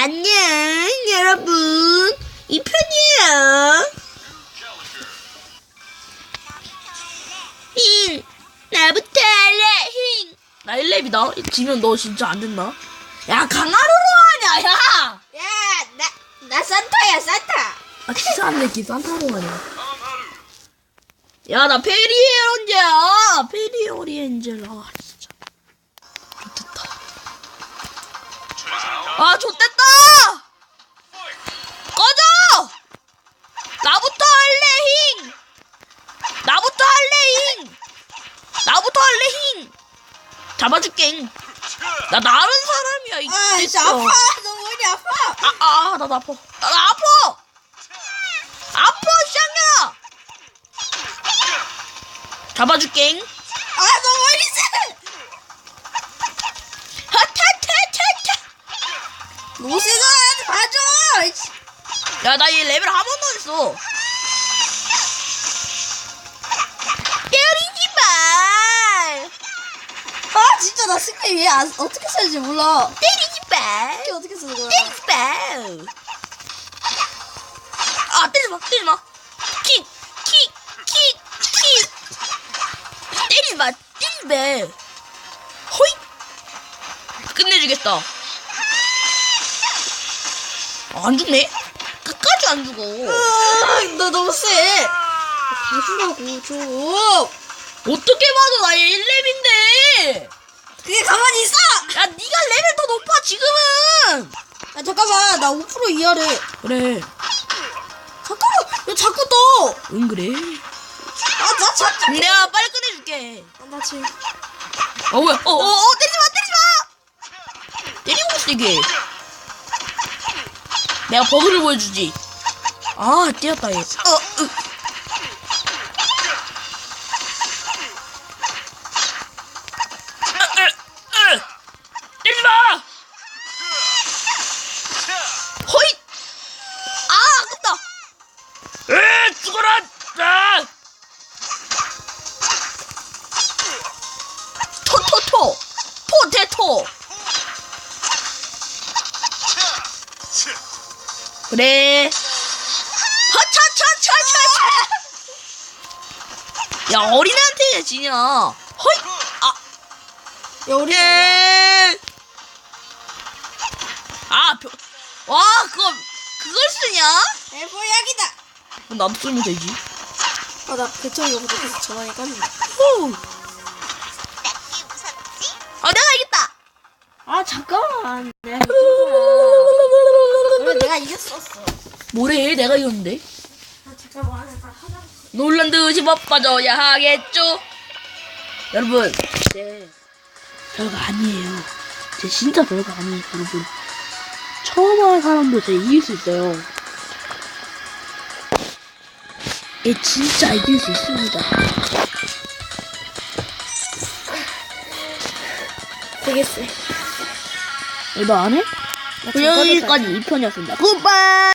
안녕, 여러분. 이 편이에요. 힝, 나부터 할래, 힝. 나 1렙이다. 지면 너 진짜 안 된다. 야, 강화로로 하냐, 야! 야, 나, 나 산타야, 산타. 아, 치사한 새끼 산타로 하냐. 야, 나 페리에런제야. 페리오리엔젤. 아, 진짜. 좋겠다. 아, 좋됐다! 꺼져! 나부터 할래, 힝! 나부터 할래, 힝! 힝! 잡아줄게, 잉. 나 나른 사람이야, 이 아, 진짜. 아파. 너 머리 아파. 아, 아, 나도 아파. 나, 나 아파! 아파, 쌍야! 잡아줄게. 아, 너 머리 세. 하타타타타! 노세가 봐줘. 야, 나 얘 레벨 한 번도 안 했어. 진짜 나 스크린 왜 안, 어떻게 써야지 몰라. 때리지 마! 이게 어떻게 쓰는 거야? 때리지 마! 아, 때리지 마, 때리지 마! 킥! 킥! 킥! 킥! 때리지 마, 때리지 마! 호잇! 끝내주겠다. 아, 안 죽네? 끝까지 안 죽어. 너 너무 세. 봐주라고 좀. 어떻게 봐도 나 1렙인데! 그게 가만히 있어. 야, 네가 레벨 더 높아, 지금은! 아, 잠깐만, 나 5% 이하래. 그래. 잠깐만, 왜 자꾸 떠? 응, 그래. 아, 나 자꾸. 내가 빨리 끝내줄게. 아, 나 지금. 어, 뭐야? 어, 어, 어, 때리지 마, 때리지 마! 때리고 있어, 이게. 내가 버그를 보여주지. 아, 뛰었다, 얘. 어, 으. 으, 그래. 하차차차차차! 야, 어린애한테 지냐. 허이! 아, 야. 예! 아, 벼, 와, 그거, 그걸 쓰냐? 대보약이다. 그럼 나도 쓰면 되지. 아, 나 여기다 계속 전화기 껐는데. 후. 아, 잠깐만. 내가 거야. 원래 내가 이겼었어. 뭐래, 내가 이겼는데? 아, 잠깐만. 나 하자. 놀란 듯이 못 빠져야 하겠죠? 여러분, 제 별거 아니에요. 제 진짜 별거 아니에요, 여러분. 처음 하는 사람도 제 이길 수 있어요. 얘 진짜 이길 수 있습니다. 세. 너 안 해? 나 잠깐 여기까지 2편이었습니다. 굿바이!